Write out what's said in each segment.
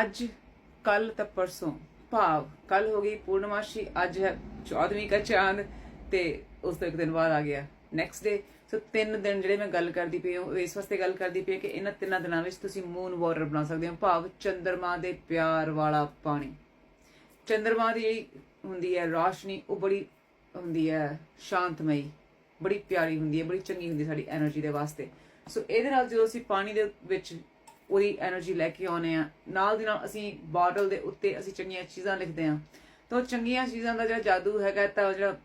ਅੱਜ ਕੱਲ ਤੇ ਪਰਸੋਂ, ਭਾਵ ਕੱਲ ਹੋ ਗਈ ਪੂਰਨਮਾਸ਼ੀ, ਅੱਜ ਹੈ 14ਵੀਂ ਦਾ ਚਾਂਦ ਤੇ ਉਸ ਤੋਂ ਇੱਕ ਦਿਨ ਬਾਅਦ ਆ ਗਿਆ ਨੈਕਸਟ ਡੇ ਸੋ ਤਿੰਨ ਦਿਨ ਜਿਹੜੇ ਮੈਂ ਗੱਲ ਕਰਦੀ ਪਈ ਹਾਂ, ਇਸ ਵਾਸਤੇ ਗੱਲ ਕਰਦੀ ਪਈ ਕਿ ਇਹਨਾਂ ਤਿੰਨਾਂ ਦਿਨਾਂ ਵਿੱਚ ਤੁਸੀਂ ਮੂਨ ਵਾਟਰ ਬਣਾ ਸਕਦੇ ਹੋ। ਭਾਵ, ਚੰਦਰਮਾ ਦੇ ਪਿਆਰ ਵਾਲਾ ਪਾਣੀ। ਚੰਦਰਮਾ ਦੀ ਹੁੰਦੀ ਹੈ ਰੋਸ਼ਨੀ, ਉਹ ਬੜੀ ਹੁੰਦੀ ਹੈ ਸ਼ਾਂਤਮਈ, ਬੜੀ ਪਿਆਰੀ ਹੁੰਦੀ ਹੈ, ਬੜੀ ਚੰਗੀ ਹੁੰਦੀ ਸਾਡੀ એનર્ਜੀ ਦੇ ਵਾਸਤੇ। ਸੋ ਇਹਦੇ ਨਾਲ ਜਦੋਂ ਅਸੀਂ ਪਾਣੀ ਦੇ ਵਿੱਚ ਉਹਦੀ એનર્ਜੀ ਲੈ ਕੇ ਆਉਨੇ ਆ ਨਾਲ ਦੀ ਨਾਲ ਅਸੀਂ ਬਾਟਲ ਦੇ ਉੱਤੇ ਅਸੀਂ ਚੰਗੀਆਂ ਚੀਜ਼ਾਂ ਲਿਖਦੇ ਆ ਤਾਂ ਚੰਗੀਆਂ ਚੀਜ਼ਾਂ ਦਾ ਜਿਹੜਾ ਜਾਦੂ ਹੈਗਾ, ਤਾਂ ਜਿਹੜਾ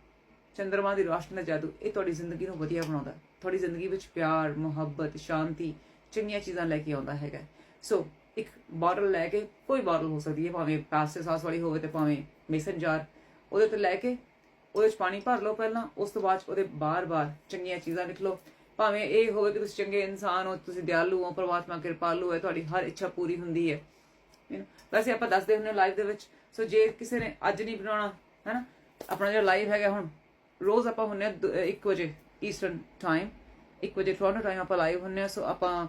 ਚੰ드ਰਮਾ ਦੀ ਰੋਸ਼ਨੀ ਦਾ ਜਾਦੂ, ਇਹ ਤੁਹਾਡੀ ਜ਼ਿੰਦਗੀ ਨੂੰ ਵਧੀਆ ਬਣਾਉਂਦਾ। ਤੁਹਾਡੀ ਜ਼ਿੰਦਗੀ ਵਿੱਚ ਪਿਆਰ, ਮੁਹੱਬਤ, ਸ਼ਾਂਤੀ ਚੰਗੀਆਂ ਚੀਜ਼ਾਂ ਲੈ ਕੇ ਆਉਂਦਾ ਹੈਗਾ। ਸੋ ਇੱਕ ਬਾਟਲ ਲੈ ਕੇ ਕੋਈ ਬਾਟਲ ਹੋ ਸਕਦੀ ਹੈ, ਭਾਵੇਂ ਪਾਸੇ ਸਾਸ ਵਾਲੀ ਹੋਵੇ ਤੇ ਭਾਵੇਂ ਮੇਸਨ ਜਾਰ ਉਹਦੇ ਤੇ ਲੈ ਕੇ ਉਹਦੇ ਵਿੱਚ ਪਾਣੀ ਭਰ ਲਓ ਪਹਿਲਾਂ, ਉਸ ਤੋਂ ਬਾਅਦ ਉਹਦੇ ਬਾਰ-ਬਾਰ ਚੰਗੀਆਂ ਚੀਜ਼ਾਂ ਲਿਖ ਲਓ। ਭਾਵੇਂ ਇਹ ਹੋਵੇ ਕਿ ਤੁਸੀਂ ਚੰਗੇ ਇਨਸਾਨ ਹੋ ਤੁਸੀਂ ਦਿਆਲੂ ਹੋ ਪਰਮਾਤਮਾ ਕਿਰਪਾਲੂ ਹੈ ਤੁਹਾਡੀ ਹਰ ਇੱਛਾ ਪੂਰੀ ਹੁੰਦੀ ਹੈ। You know, ਵੈਸੇ ਆਪਾਂ ਦੱਸਦੇ ਹੁੰਦੇ ਲਾਈਵ ਦੇ ਵਿੱਚ ਸੋ ਜੇ ਕਿਸੇ ਨੇ ਅੱਜ ਨਹੀਂ ਬਣਾਉਣਾ ਹੈਨਾ ਆਪਣਾ ਜਿਹੜਾ ਲਾਈਵ ਹੈਗਾ ਹੁਣ ਰੋਜ਼ ਆਪਾਂ ਹੁੰਨੇ 1 ਵਜੇ ਈਸਟਰਨ ਟਾਈਮ 1 ਵਜੇ ਟੋਰਾਂਟੋ ਟਾਈਮ ਆਪਾਂ ਲਾਈਵ ਹੁੰਨੇ ਆ ਸੋ ਆਪਾਂ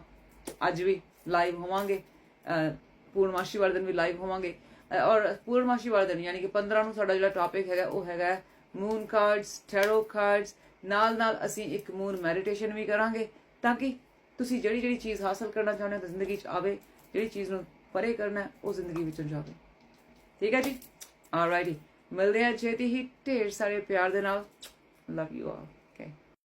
ਅੱਜ ਵੀ ਲਾਈਵ ਹੋਵਾਂਗੇ ਅਹ, ਪੂਰਨਮਾਸ਼ੀ ਵਾਲੇ ਦਿਨ ਵੀ ਲਾਈਵ ਹੋਵਾਂਗੇ ਔਰ ਪੂਰਨਮਾਸ਼ੀ ਵਾਲੇ ਦਿਨ ਯਾਨੀ ਕਿ 15 ਨੂੰ ਸਾਡਾ ਜਿਹੜਾ ਟਾਪਿਕ ਹੈਗਾ ਉਹ ਹੈਗਾ ਮੂਨ ਕਾਰਡਸ ਟੈਰੋ ਕਾਰਡਸ ਨਾਲ ਨਾਲ ਅਸੀਂ ਇੱਕ ਮੂਨ ਮੈਡੀਟੇਸ਼ਨ ਵੀ ਕਰਾਂਗੇ ਤਾਂ ਕਿ ਤੁਸੀਂ ਜਿਹੜੀ ਜਿਹੜੀ ਚੀਜ਼ ਹਾਸਲ ਕਰਨਾ ਚਾਹੁੰਦੇ ਹੋ ਤਾਂ ਜ਼ਿੰਦਗੀ 'ਚ ਆਵੇ, ਜਿਹੜੀ ਚੀਜ਼ ਨੂੰ ਪਰੇ ਕਰਨਾ ਉਹ ਜ਼ਿੰਦਗੀ ਵਿੱਚੋਂ ਜਾਵੇ। ਠੀਕ ਹੈ ਜੀ? ਆਲਰਾਈਟੀ ਮਿਲਦੇ ਹਾਂ ਛੇਤੀ ਹੀ ਢੇਰ ਸਾਰੇ ਪਿਆਰ ਦੇ ਨਾਲ। Love you all